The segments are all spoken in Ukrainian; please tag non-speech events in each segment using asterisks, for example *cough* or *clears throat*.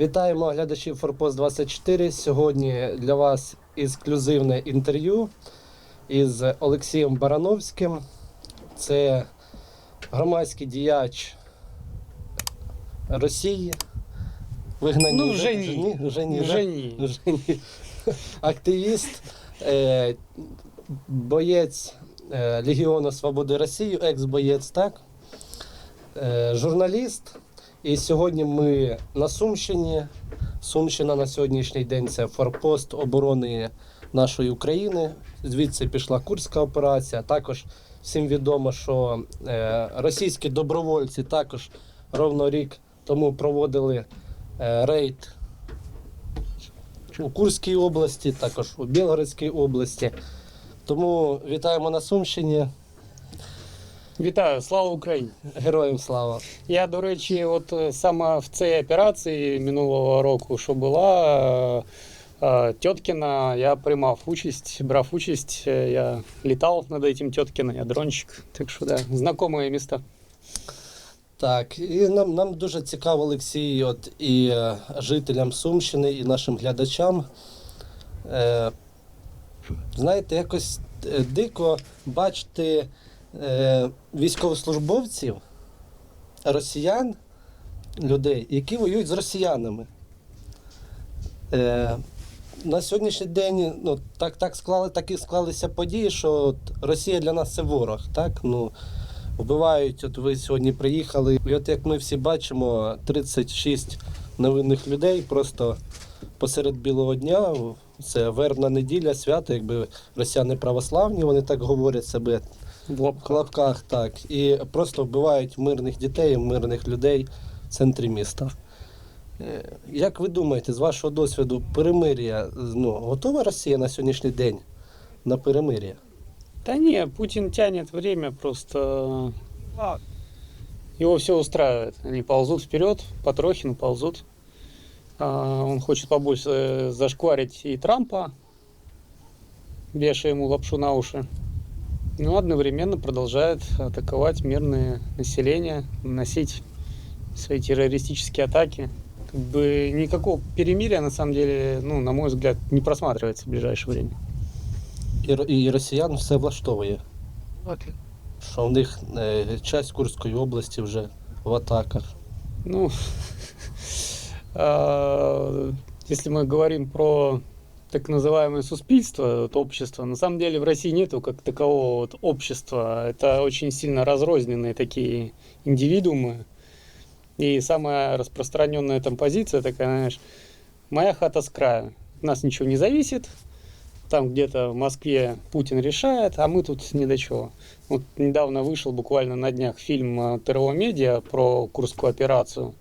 Вітаємо глядачів Форпост 24. Сьогодні для вас ексклюзивне інтерв'ю із Олексієм Барановським. Це громадський діяч Росії. Вигнані Ну, вже ні. ні, вже ні, Вже ні. Вже ні. Активіст, е, боєць е, Легіону Свободи Росії, екс-боєць, так? Е, журналіст. І сьогодні ми на Сумщині. Сумщина на сьогоднішній день це форпост оборони нашої України. Звідси пішла Курська операція. Також всім відомо, що е, російські добровольці також ровно рік тому проводили е, рейд у Курській області, також у Білгородській області. Тому вітаємо на Сумщині. Вітаю, слава Україні! Героям слава! Я, до речі, от е, саме в цій операції минулого року, що була е, е, Тьоткіна, я приймав участь, брав участь. Я літав над этим Тьоткіна, я дрончик. Так що да, знакомі міста. Так, і нам, нам дуже цікаво, Олексій, от і жителям Сумщини, і нашим глядачам. Е, знаєте, якось дико бачити е, військовослужбовців, росіян, людей, які воюють з росіянами. Е, на сьогоднішній день ну, так, так, склали, так і склалися події, що от Росія для нас це ворог. Так? Ну, вбивають, от ви сьогодні приїхали. І от як ми всі бачимо, 36 невинних людей просто посеред білого дня. Це вербна неділя, свято, якби росіяни православні, вони так говорять себе В в лобках. лапках, так. І просто вбивають мирних дітей, мирних людей в центрі міста. Е, Як ви думаєте, з вашого досвіду, перемир'я, ну, готова Росія на сьогоднішній день на перемир'я? Да не, Путин тянет время, просто его все устраивает. Они ползут вперед, Потрохину ползут. А, Он хочет побольше э, зашкварить и Трампа, вешая ему лапшу на уши. Но одновременно продолжает атаковать мирное население, наносить свои террористические атаки. Как бы никакого перемирия, на самом деле, ну, на мой взгляд, не просматривается в ближайшее время. І, ро- і росіян все влаштовує. Що в них е, часть Курської області вже в атаках. Ну, *laughs* а, если мы говорим про так называемое суспильство, вот общество, на самом деле в России нету как такового вот общества. Это очень сильно разрозненные такие индивидуумы. И самая распространенная там позиция такая, знаешь, моя хата с краю. От нас ничего не зависит. Там где-то в Москве Путин решает, а мы тут ни до чего. Вот недавно вышел буквально на днях фильм э, ТРО Медиа про Курскую операцию,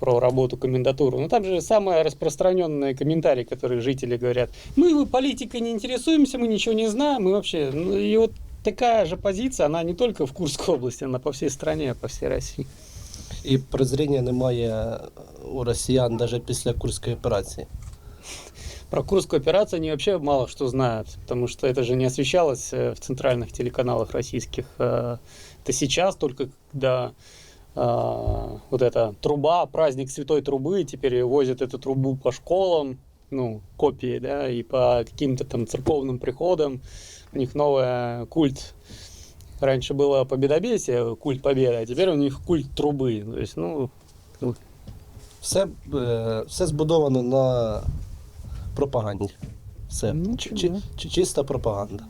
про работу комендатуры. Ну там же самые распространенные комментарии, которые жители говорят. Мы политикой не интересуемся, мы ничего не знаем, мы вообще... Ну, и вот такая же позиция, она не только в Курской области, она по всей стране, по всей России. І прозріння немає у росіян навіть після Курської операції. Про Курскую операцию они вообще мало что знают, потому что это же не освещалось э, в центральных телеканалах российских. Э, Это сейчас только когда э, вот эта труба, праздник святой трубы, теперь возят эту трубу по школам, ну, копии, да, и по каким-то там церковным приходам. У них новый культ. Раньше было победобесие, культ победы, а теперь у них культ трубы. То есть, ну, Все, е, все збудовано на пропаганді. Все. Ну, Чи- чи- чи- да. чи- чиста пропаганда.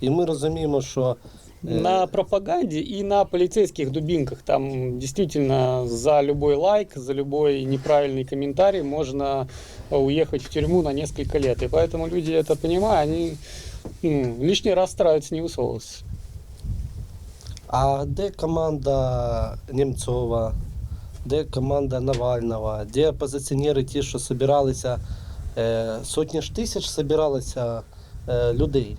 І ми розуміємо, що е, На пропаганде и на полицейских дубинках. Там действительно за любой лайк, за любой неправильный комментарий можно уехать в тюрьму на несколько лет. И поэтому люди это понимая, они ну, лишний раз стараются не высовываться. А де команда Німцова, де команда Навального, де опозиціонери ті, що збиралися, е, сотні ж тисяч збиралися е, людей.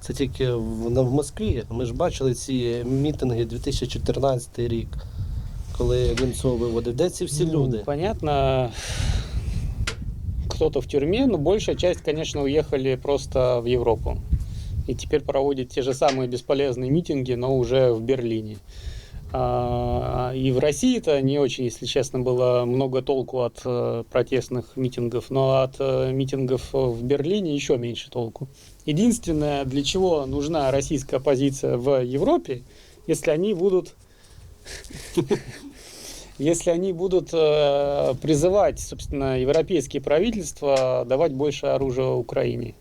Це тільки в, в Москві. Ми ж бачили ці мітинги 2014 рік, коли Німцов виводив. Де ці всі Ну, люди? Понятно, кто-то в тюрьме, но большая часть, конечно, уехали просто в Европу. И теперь проводят те же самые бесполезные митинги, но уже в Берлине. А, И в России-то не очень, если честно, было много толку от э, протестных митингов, но от э, митингов в Берлине еще меньше толку. Единственное, для чего нужна российская оппозиция в Европе, если они будут *laughs* если они будут э, призывать, собственно, европейские правительства давать больше оружия Украине.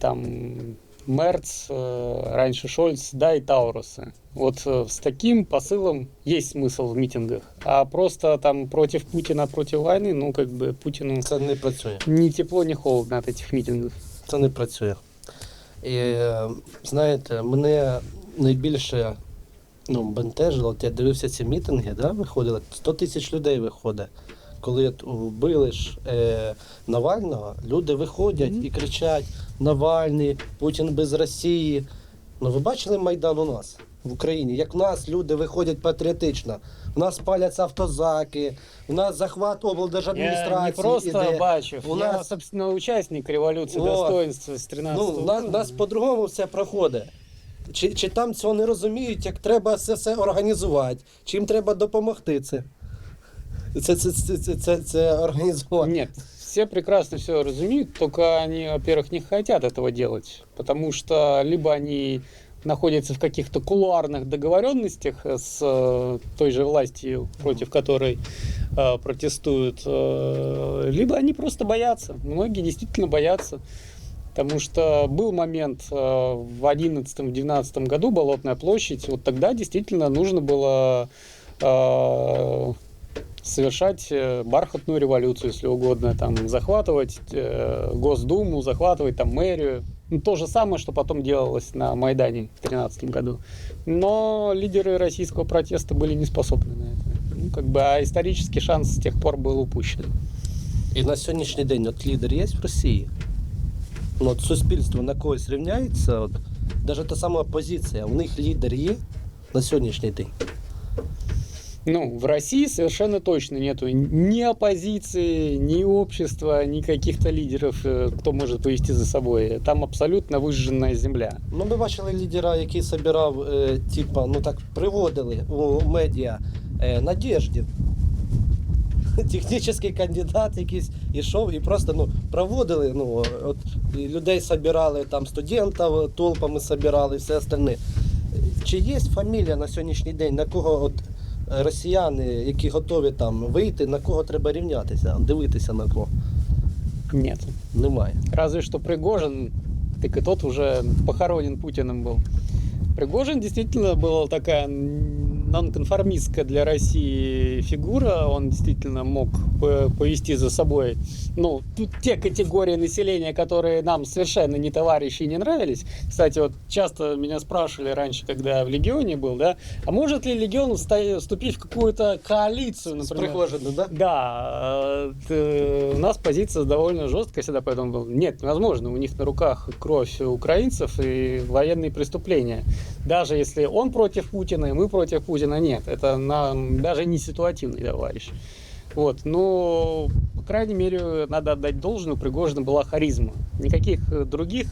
Там Мерц, э, раньше Шольц, да, и Таурусы. Вот э, с таким посылом есть смысл в митингах. А просто там против Путина, против войны, ну, как бы Путину Це не працює. ни тепло, ни холодно от этих митингов. Це не працює. І е, знаєте, мене найбільше ну, бентежило, от я дивився ці мітинги, да, виходили, 100 тисяч людей виходить. Коли вбили ж е, Навального, люди виходять і кричать: Навальний, Путін без Росії. Ну ви бачили Майдан у нас в Україні? Як в нас люди виходять патріотично. У нас паляться автозаки, у нас захват Я облдержадміністрації. не просто іде. Бачев, У я, нас- собственно, участник революции Вот. достоинства с 13 Ну, у нас, нас по-другому все проходить. Чи, чи там цього не розуміють, як треба це все організувати, чим треба допомогти це? Це, це, це, це, це, це організувати. Нет, все прекрасно все разумеют, только они, во-первых, не хотят этого делать, потому что либо они находятся в каких-то кулуарных договоренностях с э, той же властью, против которой э, протестуют, э, либо они просто боятся. Многие действительно боятся. Потому что был момент э, в 2011-2012 году Болотная площадь, вот тогда действительно нужно было э, совершать э, бархатную революцию, если угодно, там захватывать э, Госдуму, захватывать там мэрию. Ну, то же самое, что потом делалось на Майдане в 2013 году. Но лидеры российского протеста были не способны на это. Ну, как бы, а исторический шанс с тех пор был упущен. І на сьогоднішній день от лідер є в Росії. Ну, от суспільство на когось рівняється. От, навіть та сама опозиція, у них лідер є на сьогоднішній день. Ну, в России совершенно точно нету ни оппозиции, ни общества, ни каких-то лидеров, э, кто может повести за собой. Там абсолютно выжженная земля. Ну, ми бачили лідера, який собирав, е, типа, ну так приводили у медіа е, Надєждін. *laughs* Технічний кандидат якийсь ішов і просто ну, проводили. Ну, от, і людей собирали, там студентів толпами собирали все остальне. Чи є фамілія на сьогоднішній день, на кого от росіяни, які готові там вийти, на кого треба рівнятися, дивитися на кого? Нет. Немає. Разве что Пригожин, так и тот уже похоронен Путиным был. Пригожин действительно была такая м, Нонконформистская для России фигура. Он действительно мог по- повести за собой ну, тут те категории населения, которые нам совершенно не товарищи и не нравились. Кстати, вот часто меня спрашивали раньше, когда я в Легионе был, да, а может ли Легион вступить в какую-то коалицию, например? Пригожином, да? Да, э, т- у нас позиция довольно жесткая всегда по этому была. Нет, невозможно. У них на руках кровь украинцев и военные преступления. Даже если он против Путина, и мы против Путина, нет. Это нам даже не ситуативный товарищ. Вот, но, по крайней мере, надо отдать должное, у Пригожина была харизма. Никаких э, других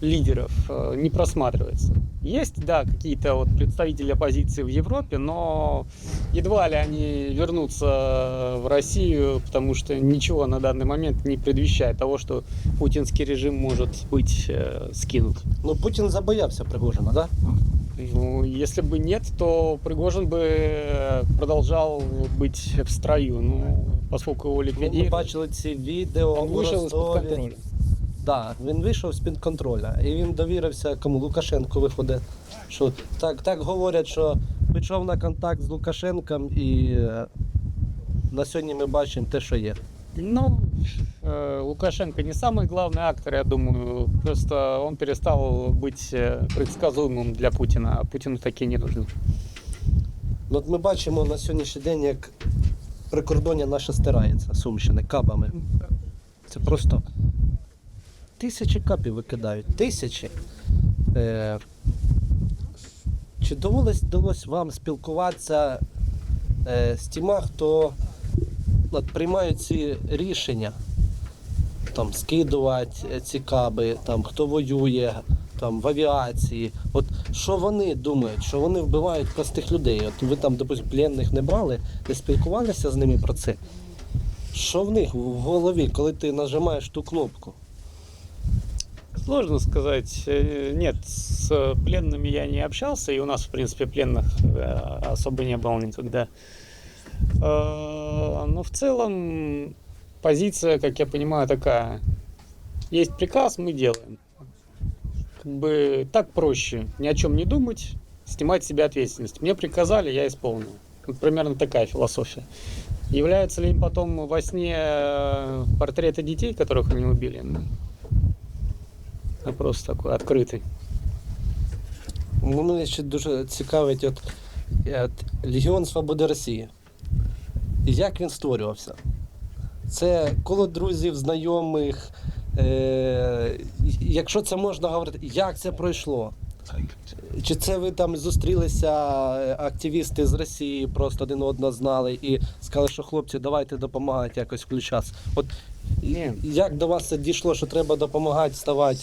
лидеров э, не просматривается. Есть, да, какие-то вот представители оппозиции в Европе, но едва ли они вернутся в Россию, потому что ничего на данный момент не предвещает того, что путинский режим может быть э, скинут. Ну, Путін забоявся Пригожина, да? Ну, если бы нет, то Пригожин бы э, продолжал быть в строю, ну, поскольку его Ну, Ми ликвидировали. бачили ці відео Он у вышел из-под Ростові. контроля. Да, він вийшов з-під контроля. І він довірився кому Лукашенку виходить. Що так, так говорять, що пішов на контакт з Лукашенком і е, на сьогодні ми бачимо те, що є. Ну, э, Лукашенко не самый главный актор, я думаю. Просто он перестал быть э, предсказуемым для Путина, а Путину такие не нужны. Ну, От ми бачимо на сьогоднішній день, як прикордоння наше стирається Сумщини кабами. Це просто тисячі капів викидають. Тисячі. Е, чи довелось, довелось вам спілкуватися е, з тіма, хто от, приймають ці рішення? Там, скидувати е, ці каби, там, хто воює, там в авіації. От що вони думають, що вони вбивають простих людей? От ви там, допустим, пленних не брали, не спілкувалися з ними про це? Що в них в голові, коли ти нажимаєш ту кнопку? Сложно сказать. Э, Нет, с пленными я не общался, и у нас, в принципе, пленных э, особо не было никогда. Э, Но в целом позиция, как я понимаю, такая. Есть приказ, мы делаем. Как бы так проще. Ни о чем не думать, снимать с себя ответственность. Мне приказали, я исполнил. Вот примерно такая философия. Являются ли им потом во сне э, портреты детей, которых они убили? Ну, Вопрос такой открытый. Ну, мене ще дуже цікавить от, е, от Легіон Свободи Росії. Як він створювався? Це коло друзів, знайомих. Е, якщо це можна говорити, як це пройшло? Чи це ви там зустрілися активісти з Росії, просто один одного знали і сказали, що хлопці, давайте допомагати якось включатися. От Ні. як до вас це дійшло, що треба допомагати, ставати?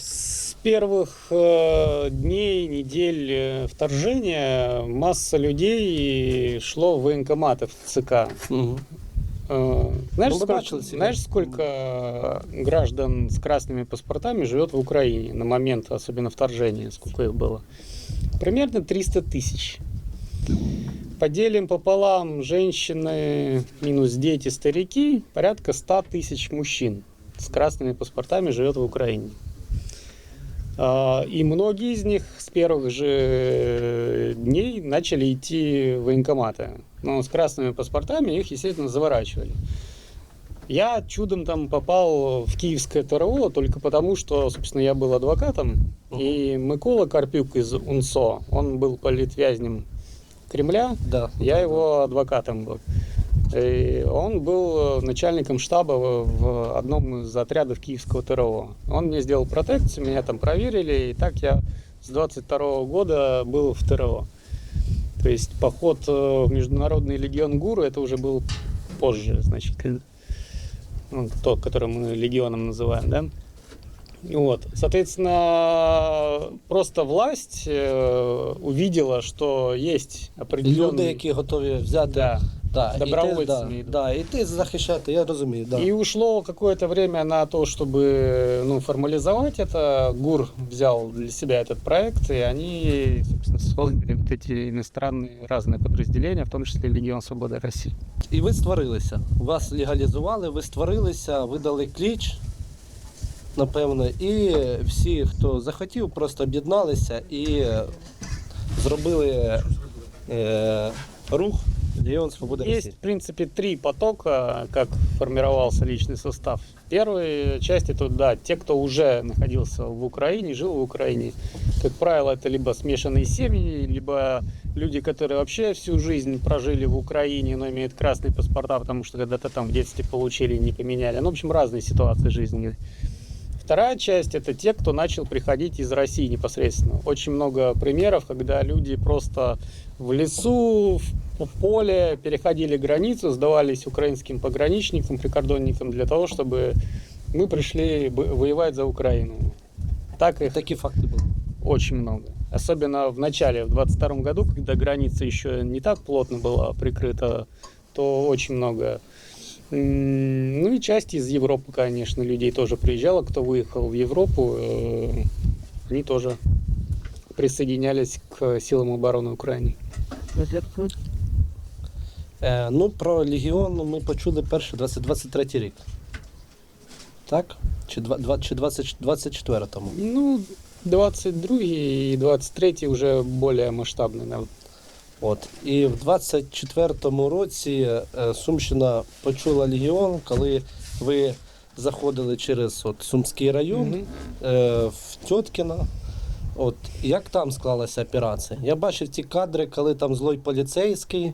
Первых э, дней, недель э, вторжения масса людей шло в военкоматы в ЦК. Угу. Знаешь, вы сколько, знаешь, сколько граждан с красными паспортами живет в Украине на момент, особенно вторжения, сколько их было? Примерно 300 тысяч. Поделим пополам женщины минус дети, старики, порядка 100 тысяч мужчин с красными паспортами живет в Украине. А, И многие из них с первых же дней начали идти в военкоматы. Но с красными паспортами их, естественно, заворачивали. Я чудом там попал в киевское ТРО только потому, что, собственно, я был адвокатом. Мгм. И Микола Карпюк из УНСО, он был политвязнем Кремля, Да. я его адвокатом был. И он был начальником штаба в одном из отрядов киевского ТРО. Он мне сделал протекцию, меня там проверили, и так я с 22 года был в ТРО. То есть поход э, в Международный легион ГУРу это уже был позже, значит, ну, тот, который мы легионом называем, да? Вот, соответственно, просто власть э, увидела, что есть определенные... Люди, які готові взяти Да. Да, і ти, Добровольцями да, йдуть. да, і ти захищати, я розумію. Да. И ушло какое-то время на то, чтобы ну, формализовать это. ГУР взял для себя этот проект, и они, собственно, создали вот эти иностранные разные подразделения, в том числе Легион Свободы России. І ви створилися. Вас легалізували, ви створилися, видали кліч, напевно, і всі, хто захотів, просто об'єдналися і зробили е, рух Легіон Свободи Есть, Росії. в принципе, три потока, как формировался личный состав. Первая часть это, да, те, кто уже находился в Украине, жил в Украине. Как правило, это либо смешанные семьи, либо люди, которые вообще всю жизнь прожили в Украине, но имеют красные паспорта, потому что когда-то там в детстве получили и не поменяли. Ну, в общем, разные ситуации жизни. Вторая часть это те, кто начал приходить из России непосредственно. Очень много примеров, когда люди просто в лесу, в поле переходили границу, сдавались украинским пограничникам, прикордонникам для того, чтобы мы пришли воевать за Украину. Так их Такі факти були. очень много. Особенно в начале, в 22 году, когда граница еще не так плотно была прикрыта, то очень много. М, Ну и часть из Европы, конечно, людей тоже приезжала, кто выехал в Европу, э, они тоже присоединялись к силам обороны Украины. Е, ну, про Легіон ми почули перше 2023 рік. Так? Чи, два, два, чи 20, 24-му? Ну, 22 и 23 уже более масштабный. От. І в 24-му році е, Сумщина почула Легіон, коли ви заходили через от, Сумський район Мгм. е, в Тьоткіно. От, як там склалася операція? Я бачив ті кадри, коли там злой поліцейський.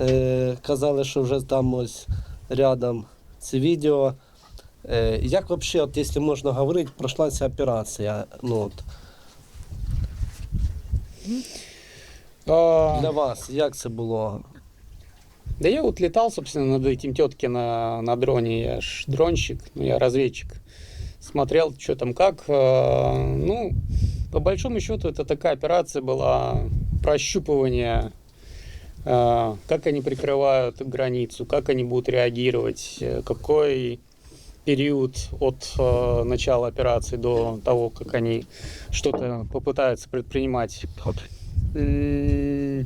Е, казали, що вже там ось рядом це відео. Е, як взагалі, от, якщо можна говорити, пройшла ця операція? Ну, от, А, для вас, як це було? Да я вот летал, собственно, над этим тетки на, на дроне. Я ж дронщик, ну, я разведчик. Смотрел, что там как. Э, Ну, По большому счету, это такая операция была прощупывание, э, как они прикрывают границу, как они будут реагировать, э, какой период от э, начала операции до того, как они что-то попытаются предпринимать. М,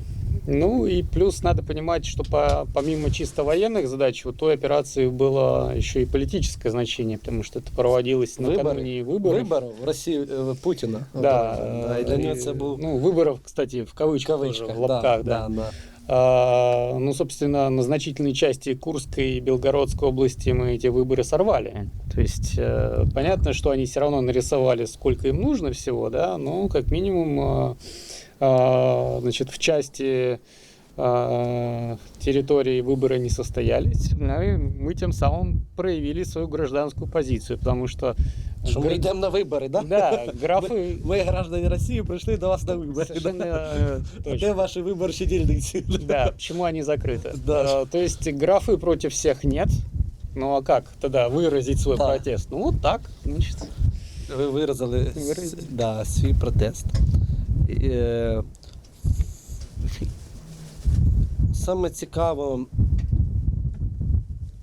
Ну и плюс надо понимать, что по- помимо чисто военных задач, у той операции было еще и политическое значение, потому что это проводилось Вибори. накануне выборов. Виборів в Росії е, Путіна. Да, да, і для э, нього це був ну, выборов, кстати, в в кавычках, тоже, кавичках. в лапках, да. да, да. А, ну, собственно, на значительной части Курской и Белгородской области мы эти выборы сорвали. То есть э, понятно, что они все равно нарисовали, сколько им нужно всего, да, но как минимум, э, а, значит, в части а, территории выборы не состоялись, ну, и мы тем самым проявили свою гражданскую позицию, потому что Що ми гра- йдемо на вибори, да? да, графы *laughs* Ми, граждані Росії, прийшли до вас на вибори. совершенно Да? э, *laughs* *laughs* Де точно. ваші виборчі дільниці? Да, почему они закрыты? Да. Э, То есть графы против всех нет. Ну а как тогда выразить свой Да. протест? Ну вот так, значит. Ви виразили Виразили. с- да, свій протест. Е, Саме цікаво,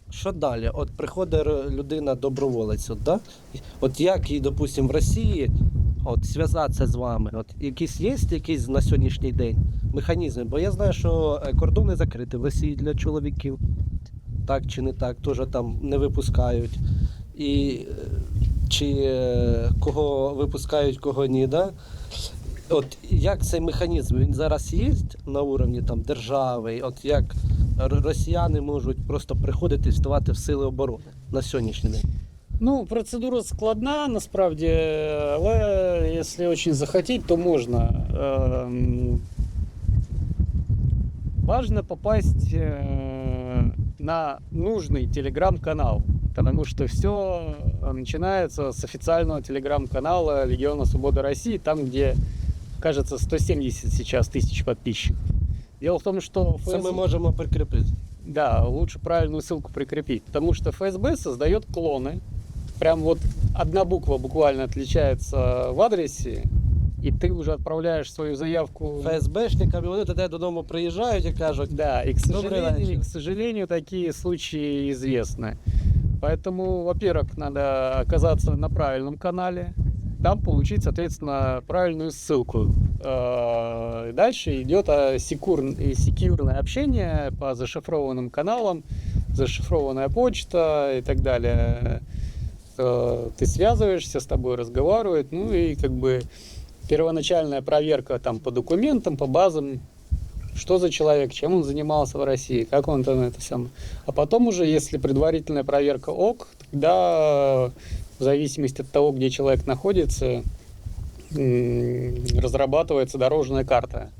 що далі? От приходить людина доброволець, от, да? от як їй, допустимо, в Росії от, зв'язатися з вами? От, якісь є якісь на сьогоднішній день механізми? Бо я знаю, що е, кордони закриті в Росії для чоловіків. Так чи не так, теж там не випускають. І е, чи кого випускають, кого ні. Да? От як цей механізм він зараз є на уровні там, держави? От як р- росіяни можуть просто приходити і вставати в сили оборони на сьогоднішній день? Ну, процедура складна, насправді, але если очень захотеть, то можно. Эм, Важно попасть э, на нужный телеграм-канал, потому что все начинается с официального телеграм-канала Легиона Свободы России, там, где, кажется, 170 сейчас тысяч подписчиков. Дело в том, что Це ми ФС можемо прикріпити. да, лучше правильную ссылку прикрепить, потому что ФСБ создает клоны. Прям вот одна буква буквально отличается в адресе, и ты уже отправляешь свою заявку. ФСБшникам, і вони до тебе додому приїжджають і кажуть, Да, и к Добрый сожалению, вечер. к сожалению, такие случаи известны. Поэтому, во-первых, надо оказаться на правильном канале, там получить, соответственно, правильную ссылку. Э, Дальше идет а, и секьюрное общение по зашифрованным каналам, зашифрованная почта и так далее. Э, Ты связываешься, с тобой разговаривают, ну и как бы первоначальная проверка там по документам, по базам, что за человек, чем он занимался в России, как он там это самое. А потом уже, если предварительная проверка ок, тогда э, в зависимости от того, где человек находится, разрабатывается дорожная карта.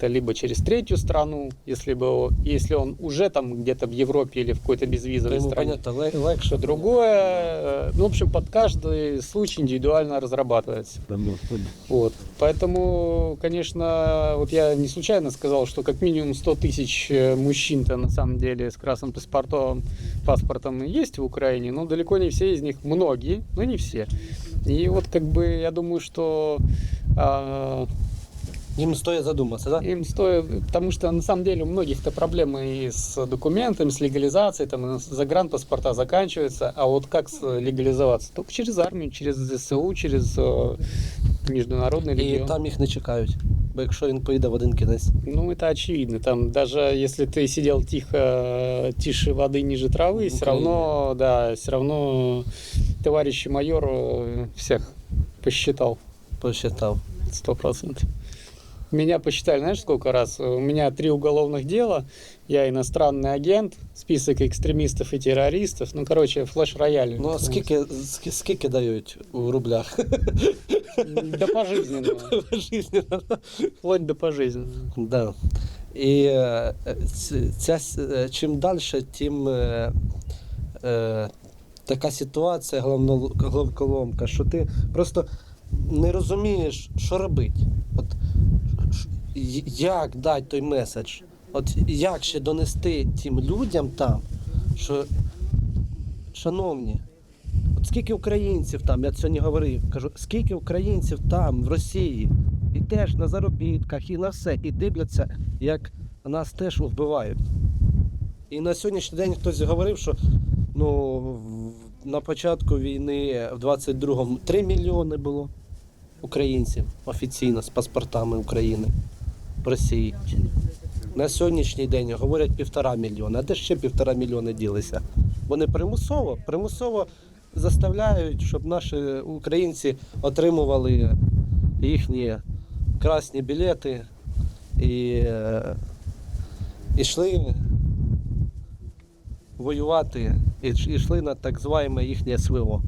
Это либо через третью страну, если, бы, если он уже там где-то в Европе или в какой-то то безвизовой йому стране. понятно, ле- легше. Что другое, э, ну, в общем, под каждый случай индивидуально разрабатывается. Вот. Поэтому, конечно, вот я не случайно сказал, что как минимум 100 тысяч э, мужчин-то на самом деле с красным паспортом, паспортом есть в Украине, но далеко не все из них, многие, но не все. И вот как бы я думаю, что а, Їм стоїть задуматися, да? им стоит, потому что на самом деле у многих-то проблемы и с документами, с легализацией, там и загранпаспорта заканчиваются, а вот как с- легализоваться? Только через армию, через ЗСУ, через э, международный І регион. там їх не чекають. Бо якщо він поїде в один кінець. Ну, это очевидно. Там даже если ты сидел тихо, тише воды, ниже травы, все Украине. равно, да, все равно товарищ майор э, всех посчитал. Посчитав. Сто процентов. Меня посчитали, знаешь, сколько раз? У меня три уголовных дела. Я иностранный агент, список экстремистов и террористов. Ну, короче, флеш-рояль. Ну а скільки, скі- скільки дають у рублях? До пожизненного. *laughs* Жизненно. Вплоть до пожизненного. Да. І е, ц- ця, с- е, чим далі, тим е, е, така ситуація головно- головоломка, що ти просто не розумієш, що робити. От, ш- й- як дати той меседж? От як ще донести тим людям там, що, шановні, скільки українців там, я сьогодні говорив, кажу, скільки українців там, в Росії, і теж на заробітках, і на все, і дивляться, як нас теж вбивають. І на сьогоднішній день хтось говорив, що ну, на початку війни в 22-му 3 мільйони було українців офіційно з паспортами України в. На сьогоднішній день говорять півтора мільйона. А де ще півтора мільйони ділися? Вони примусово, примусово заставляють, щоб наші українці отримували їхні красні білети і е, йшли воювати, і йшли на так зване їхнє СВО.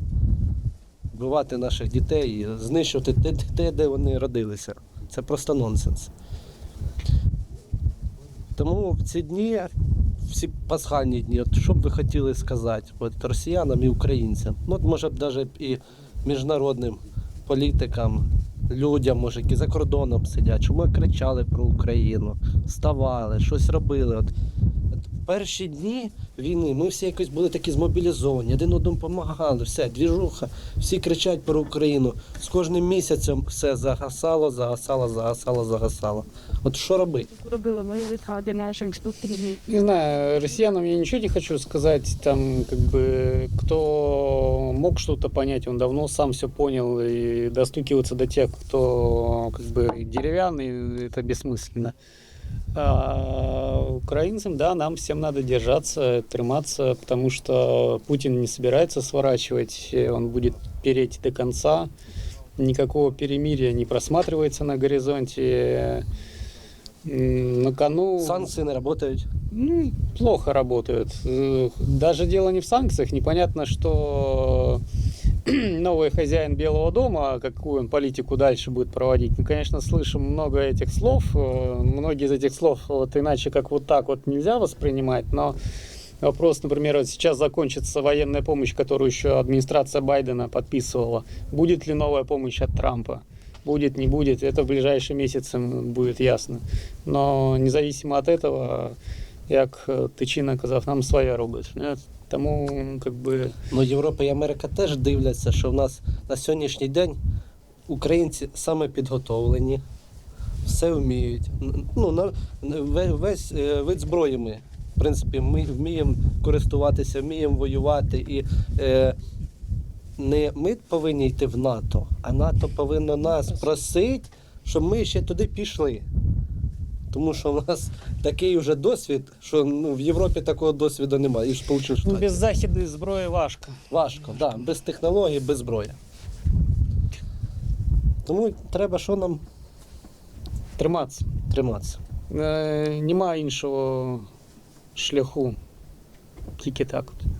Вбивати наших дітей, знищувати те, де вони родилися. Це просто нонсенс. Тому в ці дні, всі пасхальні дні, от що б ви хотіли сказати от росіянам і українцям? Ну, от, може б навіть і міжнародним політикам, людям, може, які за кордоном сидять, щоб ми кричали про Україну, вставали, щось робили. От, перші дні війни ми всі якось були такі змобілізовані, один одному допомагали, все, двіжуха, всі кричать про Україну. З кожним місяцем все загасало, загасало, загасало, загасало. От що робити? Робила мої виходи наших студентів. Не знаю, россиянам я ничего не хочу сказать. Там, как бы, кто мог что-то понять, он давно сам все понял. И достукиваться до тех, кто как бы деревянный, это бессмысленно. А украинцам, да, нам всем надо держаться, триматься, потому что Путин не собирается сворачивать, он будет переть до конца. Никакого перемирия не просматривается на горизонте. На кону... Санкції не працюють. Ну, плохо работают. Э, Даже дело не в санкциях. Непонятно, что *clears throat* новый хозяин Белого дома, какую он политику дальше будет проводить. Мы, конечно, слышим много этих слов. Э, Многие из этих слов вот иначе, как вот так вот нельзя воспринимать, но Вопрос, например, вот сейчас закончится военная помощь, которую еще администрация Байдена подписывала. Будет ли новая помощь от Трампа? Будет, не будет, это в ближайшие месяцы будет ясно. Но независимо от этого, як е, тичина казав, нам своя робить. Тому как би, Ну, Європа і Америка теж дивляться, що в нас на сьогоднішній день українці саме підготовлені, все вміють. Ну, на, весь е, вид зброї ми. В принципі, ми вміємо користуватися, вміємо воювати. І е, не ми повинні йти в НАТО, а НАТО повинно нас просити, щоб ми ще туди пішли. Тому що в нас такий вже досвід, що ну, в Європі такого досвіду немає. І в Сполучених ну, Штатах. без західної зброї важко. Важко, да, без технологій, без зброї. Тому треба що нам Триматися. триматися. Е, Нема іншого шляху. Тільки так. от.